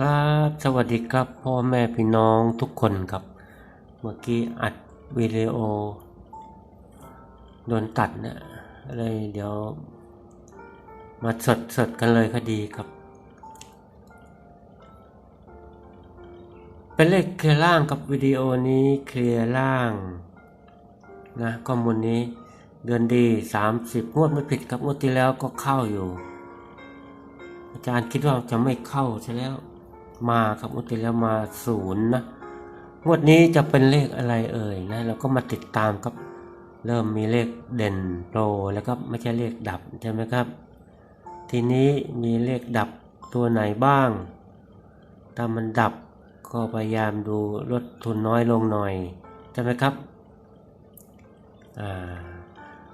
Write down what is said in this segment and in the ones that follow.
ครับสวัสดีครับพ่อแม่พี่น้องทุกคนครับ เมื่อกี้อัดวิดีโอโดนตัดเนี่ยเลยเดี๋ยว มาสดสดๆกันเลยก็ดีครับ เป็นเลขเคลียร์ล่างกับวิดีโอนี้เคลียร์ล่างนะข้อมูลนี้เดือนดี 30 งวดไม่ผิดครับงวดที่แล้วก็เข้าอยู่ อาจารย์คิดว่าจะไม่เข้าใช่แล้ว มาครับงวดที่แล้วมาศูนย์นะงวดนี้จะเป็นเลขอะไรเอ่ยนะเราก็มาติดตามครับ เริ่มมีเลขเด่นโปรแล้วก็ไม่ใช่เลขดับใช่ไหมครับ ทีนี้มีเลขดับตัวไหนบ้างถ้ามันดับก็พยายามดูลดทุนน้อยลงหน่อยใช่ไหมครับ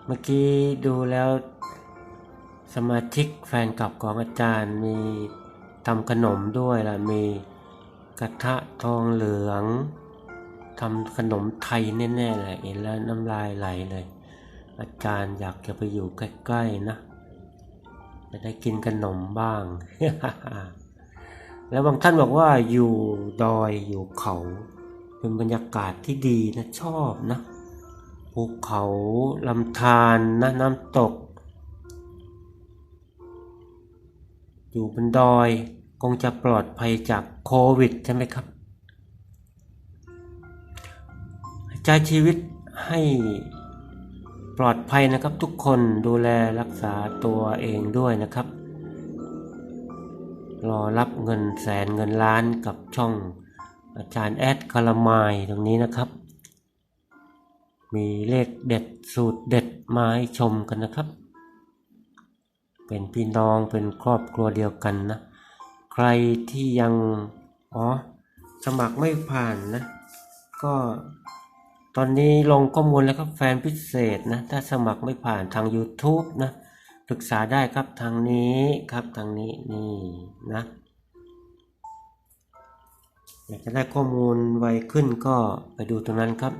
เมื่อกี้ดูแล้วสมาชิกแฟนคลับของอาจารย์มี ทำขนมด้วยล่ะมีกระทะทองเหลืองทำขนมไทยแน่ๆเลยเห็นแล้วน้ำลายไหลเลย อาจารย์อยากจะไปอยู่ใกล้ๆนะจะได้กินขนมบ้าง แล้วบางท่านบอกว่าอยู่ดอยอยู่เขาเป็นบรรยากาศที่ดีนะชอบนะภูเขาลำธารนะน้ำตก อยู่บนดอยคงจะปลอดภัยจากโควิดใช่ไหมครับ ใช้ชีวิตให้ปลอดภัยนะครับทุกคนดูแลรักษาตัวเองด้วยนะครับ รอรับเงินแสนเงินล้านกับช่องอาจารย์แอดคารามายตรงนี้นะครับ มีเลขเด็ดสูตรเด็ดมาให้ชมกันนะครับ เป็นพี่น้องเป็นครอบครัวเดียวกันนะ ใครที่ยังอ๋อสมัครไม่ผ่านนะ ก็ตอนนี้ลงข้อมูลแล้วครับแฟนพิเศษนะ ถ้าสมัครไม่ผ่านทาง YouTube นะปรึกษาได้ครับทางนี้ครับทางนี้นี่นะอยากจะได้ข้อมูลไวขึ้นก็ไปดูตรงนั้นครับ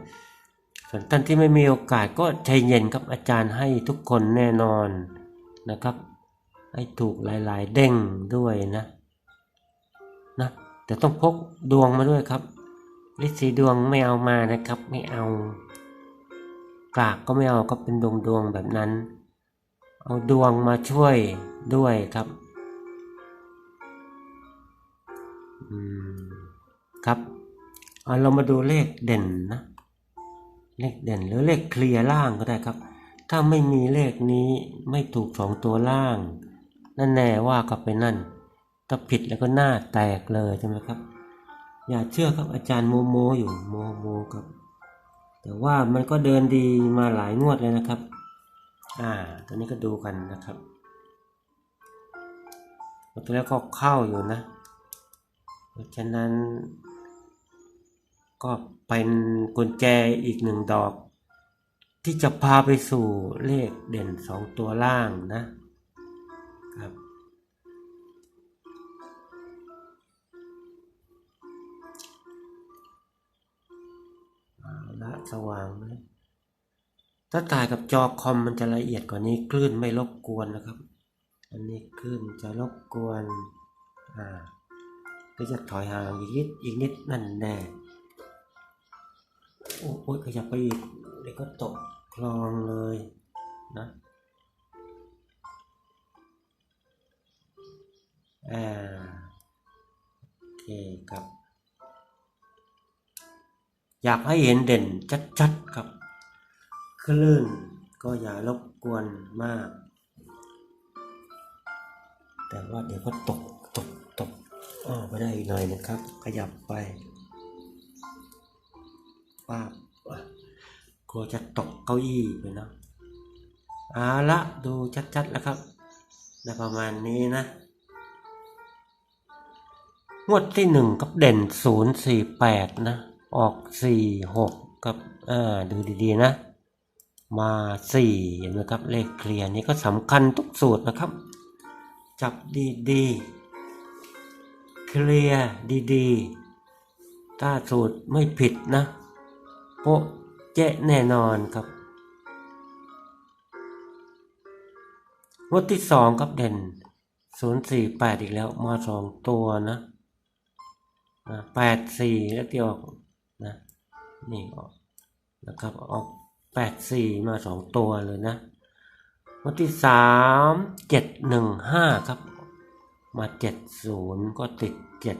ส่วนท่านที่ไม่มีโอกาสก็ใจเย็นครับอาจารย์ให้ทุกคนแน่นอนนะครับ ให้ถูกหลาย ๆ เด้งด้วยนะนะแต่ต้องพกดวงมาด้วยครับลิสีดวงไม่เอามานะครับ ไม่เอากากก็ไม่เอาก็เป็นดวงดวงแบบนั้น เอาดวงมาช่วยด้วยครับอืมครับเอาเรามาดูเลขเด่นนะ เลขเด่นหรือเลขเคลียร์ล่างก็ได้ครับ ถ้าไม่มีเลขนี้ไม่ถูกสองตัวล่าง นั่นแน่ว่าก็ไปนั่น ถ้าผิดแล้วก็หน้าแตกเลยใช่ไหมครับ อย่าเชื่อครับอาจารย์โมโมอยู่โมโมครับแต่ว่ามันก็เดินดีมาหลายงวดเลยนะครับ อ่าตอนนี้ก็ดูกันนะครับตัวแล้วก็เข้าอยู่นะ เพราะฉะนั้น ก็เป็นกุญแจอีกหนึ่งดอก ที่จะพาไปสู่เลขเด่นสองตัวล่างนะ สว่างไหมถ้าถ่ายกับจอคอมมันจะละเอียดกว่านี้คลื่นไม่รบกวนนะครับ อันนี้คลื่นจะรบกวนอ่าก็จะถอยห่างอีกนิดอีกนิดนั่นแน่โอ้โหขยับไปอีกเดี๋ยวก็ตกคลองเลยนะอ่าโอเคครับ อยากให้เห็นเด่นชัดๆครับ คลื่นก็อย่ารบกวนมาก แต่ว่าเดี๋ยวก็ตกตกตกอ้อไปได้อีกหน่อยนะครับ ขยับไปป้าบกลัวจะตกเก้าอี้ไปเนาะเอาละดูชัดๆแล้วครับได้ประมาณนี้นะ งวดที่หนึ่งกับเด่นศูนย์สี่แปดนะ ออกสี่หกกับอ่าดูดีๆนะ มาสี่เห็นไหมครับเลขเคลียร์นี้ก็สำคัญทุกสูตรนะครับ จับดีๆ เคลียร์ดีๆ ถ้าสูตรไม่ผิดนะโปะเจ๊แน่นอนครับงวดที่สองครับเด่นศูนย์สี่แปดอีกแล้วมาสองตัวนะนะแปดสี่แล้วที่ออก นะนี่ออกนะครับออกแปดสี่มาสองตัวเลยนะวันที่สามเจ็ดหนึ่งห้าครับ มาเจ็ดศูนย์ก็ติดเจ็ด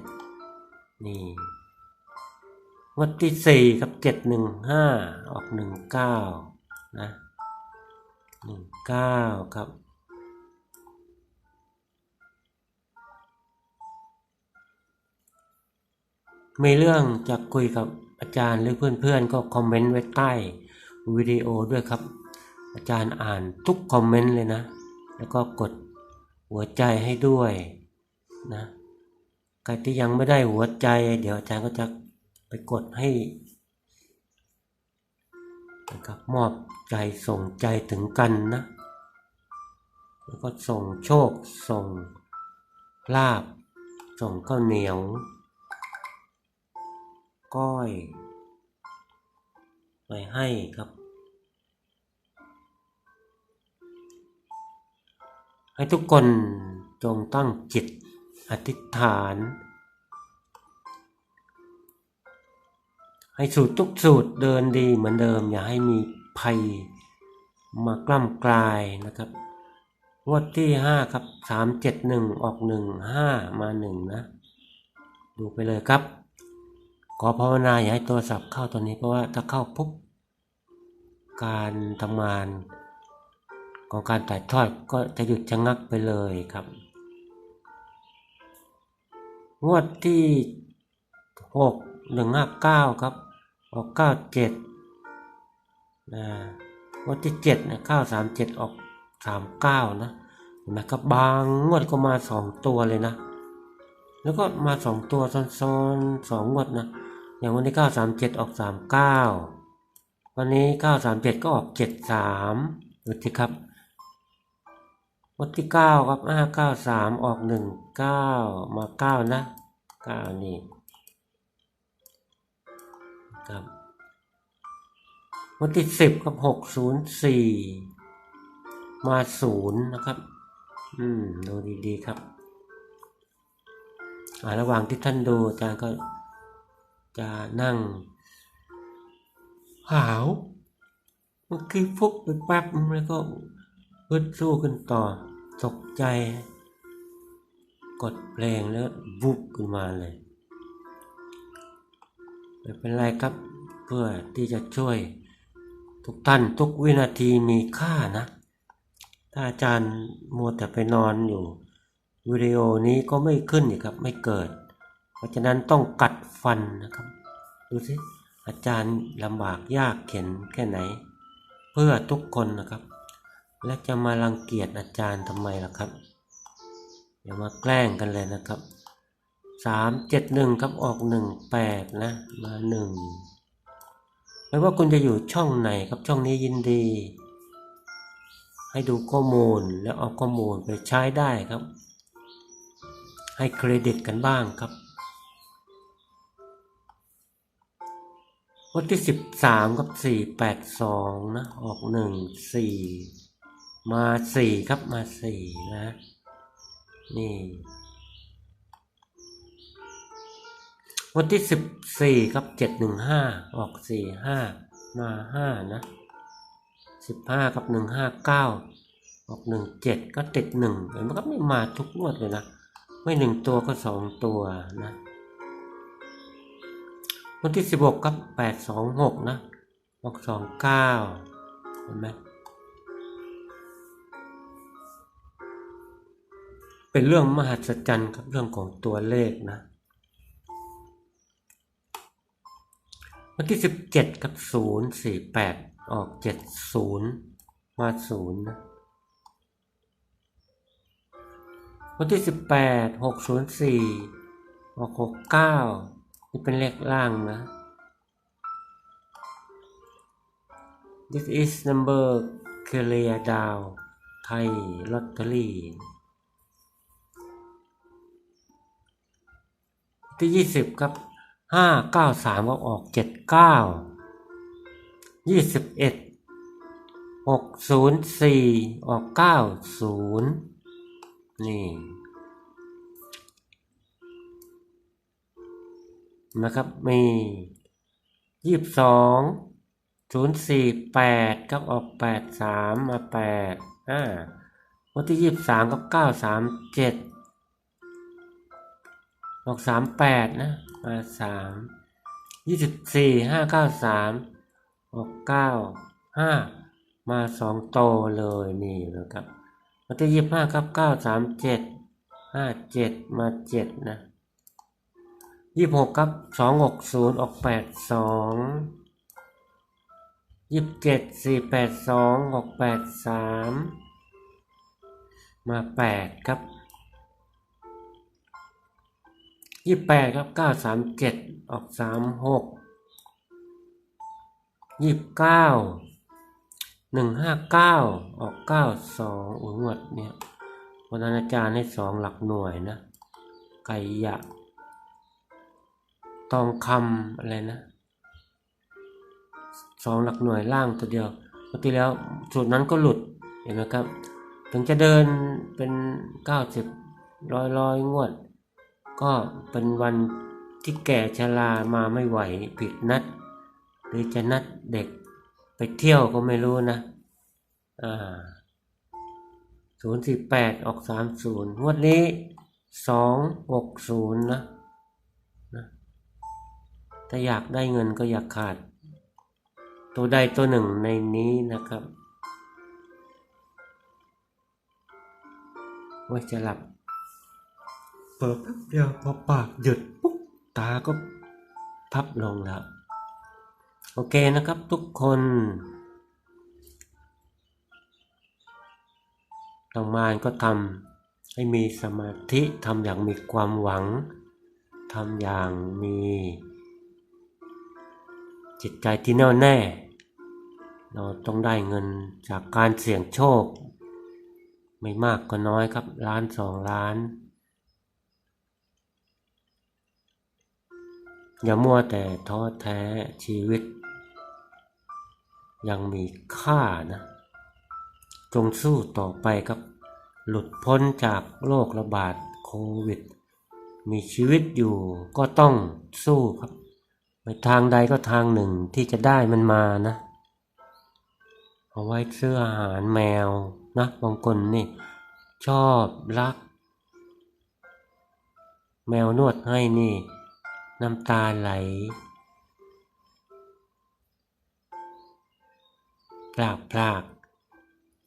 นี่วันที่สี่ครับเจ็ดหนึ่งห้าออกหนึ่งเก้านะหนึ่งเก้าครับมีเรื่องจะคุยกับ อาจารย์หรือเพื่อนๆก็คอมเมนต์ไว้ใต้วิดีโอด้วยครับ อาจารย์อ่านทุกคอมเมนต์เลยนะ แล้วก็กดหัวใจให้ด้วยนะใครที่ยังไม่ได้หัวใจ เดี๋ยวอาจารย์ก็จะไปกดให้นะครับมอบใจส่งใจถึงกันนะ แล้วก็ส่งโชค ส่งลาบ ส่งข้าวเหนียว ก้อยไปให้ครับ ให้ทุกคนจงตั้งจิตอธิษฐาน ให้สูตรทุกสูตรเดินดีเหมือนเดิม อย่าให้มีภัยมากล้ำกลายนะครับงวดที่ห้าครับสามเจ็ดหนึ่งออกหนึ่งห้ามาหนึ่งนะ ดูไปเลยครับ ขอภาวนาอย่าให้โทรศัพท์เข้าตัวนี้เพราะว่าถ้าเข้าปุ๊บการทำงานของการถ่ายทอดก็จะหยุดชะงักไปเลยครับ งวดที่หกหนึ่งห้าเก้าครับออกเก้าเจ็ดนะงวดที่เจ็ดนะเก้าสามเจ็ดออกสามเก้านะเห็นไหมครับบางงวดก็มาสองตัวเลยนะ แล้วก็มาสองตัวซ้อนๆสองงวดนะ อย่างวันที่เก้าสามเจ็ดออกสามเก้าวันนี้เก้าสามเจ็ดก็ออกเจ็ดสามดูสิครับ วันที่เก้าครับห้าเก้าสามออกหนึ่งเก้ามาเก้านะเก้านี่ครับวันที่สิบครับหกศูนย์สี่มาศูนย์นะครับ อืม ดูดีๆครับ อ่าระหว่างที่ท่านดูอาจารย์ก็ จะนั่งหาวเมื่อกี้ฟุกไปแป๊บแล้วก็พึดสู้กันต่อ ตกใจ กดเพลงแล้วบุบขึ้นมาเลยไม่เป็นไรครับเพื่อที่จะช่วยทุกท่านทุกวินาทีมีค่านะ ถ้าอาจารย์มัวแต่ไปนอนอยู่วิดีโอนี้ก็ไม่ขึ้นอีกครับ ไม่เกิด ราะฉะนั้นต้องกัดฟันนะครับ ดูสิอาจารย์ลำบากยากเข็นแค่ไหน เพื่อทุกคนนะครับ และจะมารังเกียจอาจารย์ทำไมล่ะครับอย่ามาแกล้งกันเลยนะครับสามเจ็ดหนึ่งครับออกหนึ่งแปดนะ มาหนึ่งไม่ว่าคุณจะอยู่ช่องไหนครับช่องนี้ยินดี ให้ดูข้อมูลแล้วเอาข้อมูลไปใช้ได้ครับ ให้เครดิตกันบ้างครับ วันที่สิบสามกับสี่แปดสองนะ ออกหนึ่งสี่มาสี่ครับมาสี่นะ นี่วันที่สิบสี่ครับเจ็ดหนึ่งห้าออกสี่ห้ามาห้านะสิบห้ากับหนึ่งห้าเก้าออกหนึ่งเจ็ดก็ติดหนึ่งเห็นไหมครับไม่มาทุกงวดเลยนะ ไม่หนึ่งตัวก็สองตัวนะ วันที่สิบหกครับแปดสองหกนะออกสองเก้าเห็นไหมเป็นเรื่องมหัศจรรย์ครับเรื่องของตัวเลขนะ วันที่สิบเจ็ดครับศูนย์สี่แปดออกเจ็ดศูนย์มาศูนย์นะวันที่สิบแปดหกศูนย์สี่ออกหกเก้า นี่เป็นเลขล่างนะ This is number clear down ไทยลอตเตอรี่ที่ยี่สิบครับห้าเก้าสามก็ออกเจ็ดเก้ายี่สิบเอ็ดหกศูนย์สี่ออกเก้าศูนย์นี่ นะครับ มียี่สิบสองศูนย์สี่แปดครับออกแปดสามมาแปดอ่าวันที่ยี่สิบสามกับเก้าสามเจ็ดออกสามแปดนะมาสามยี่สิบสี่ห้าเก้าสามออกเก้าห้ามาสองโตเลยนี่นะครับวันที่ยี่สิบห้าครับเก้าสามเจ็ดห้าเจ็ดมาเจ็ดนะ ยี่สิบหกครับสองหกศูนย์ออกแปดสองยี่สิบเจ็ดสี่แปดสองออกแปดสามมาแปดครับยี่สิบแปดครับเก้าสามเจ็ดออกสามหกยี่สิบเก้าหนึ่งห้าเก้าออกเก้าสองอุ้ยงวดเนี่ยวันนั้นอาจารย์ให้สองหลักหน่วยนะไก่ยะ ทองคำอะไรนะสองหลักหน่วยล่างตัวเดียวปกติแล้วสูตรนั้นก็หลุดเห็นไหมครับ ถึงจะเดินเป็นเก้าสิบร้อยร้อยงวด ก็เป็นวันที่แก่ชรามาไม่ไหวผิดนัด หรือจะนัดเด็กไปเที่ยวก็ไม่รู้นะอ่าศูนย์สี่แปดออกสามศูนย์งวดนี้สองหกศูนย์นะ ถ้าอยากได้เงินก็อย่าขาด ตัวใดตัวหนึ่งในนี้นะครับว่าจะหลับ เปิดแป๊บเดียวพอปากหยุดปุ๊บตาก็พับลงแล้ว โอเคนะครับทุกคนทำงานก็ทำให้มีสมาธิทำอย่างมีความหวังทำอย่างมี จิตใจที่แน่วแน่ เราต้องได้เงินจากการเสี่ยงโชค ไม่มากก็น้อยครับล้านสองล้าน อย่ามัวแต่ท้อแท้ชีวิต ยังมีค่านะ จงสู้ต่อไปครับ หลุดพ้นจากโรคระบาดโควิด มีชีวิตอยู่ก็ต้องสู้ครับ ไม่ทางใดก็ทางหนึ่งที่จะได้มันมานะ เอาไว้ซื้ออาหารแมวนะบางคนนี่ ชอบรัก แมวนวดให้นี่ น้ำตาไหลพลากพลาก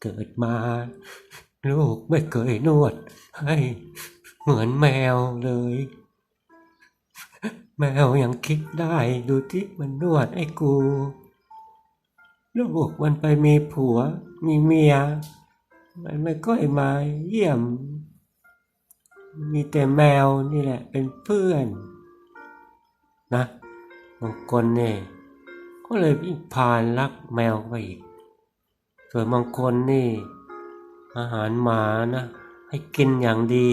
เกิดมา ลูกไม่เคยนวดให้เหมือนแมวเลย แมวยังคิดได้ดูที่มันนวดไอ้กู ลูกมันไปมีผัว มีเมีย มันไม่ค่อยมาเยี่ยม มีแต่แมวนี่แหละเป็นเพื่อน นะบางคนเนี่ยก็เลยพานรักแมวไปอีก ส่วนบางคนนี่ อาหารหมานะ ให้กินอย่างดี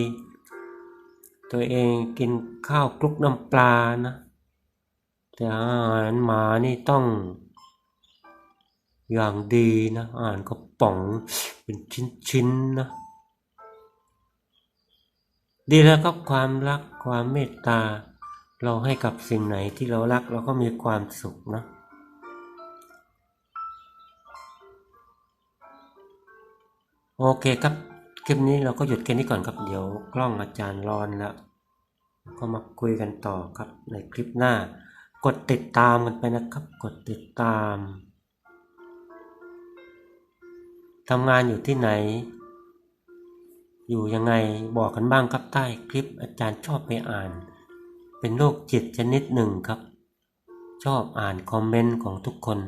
ตัวเองกินข้าวคลุกน้ำปลานะ แต่อาหารหมานี่ต้อง อย่างดีนะอาหารกระป๋องเป็นชิ้นๆนะดีแล้วครับความรักความเมตตา เราให้กับสิ่งไหนที่เรารักเราก็มีความสุขนะ โอเคครับ คลิปนี้เราก็หยุดแค่นี้ก่อนครับ เดี๋ยวกล้องอาจารย์รอนแล้วก็มาคุยกันต่อครับในคลิปหน้า กดติดตามกันไปนะครับ กดติดตามทำงานอยู่ที่ไหน อยู่ยังไงบอกกันบ้างครับใต้คลิปอาจารย์ชอบไปอ่าน เป็นโรคจิตชนิดหนึ่งครับ ชอบอ่านคอมเมนต์ของทุกคน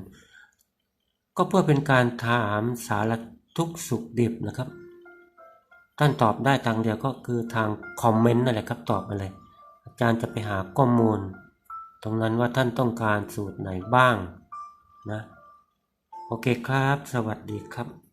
ก็เพื่อเป็นการถามสารทุกสุขดิบนะครับ ท่านตอบได้ทางเดียวก็คือทางคอมเมนต์นั่นแหละครับตอบมาเลย อาจารย์จะไปหาข้อมูล ตรงนั้นว่าท่านต้องการสูตรไหนบ้างนะ โอเคครับ สวัสดีครับ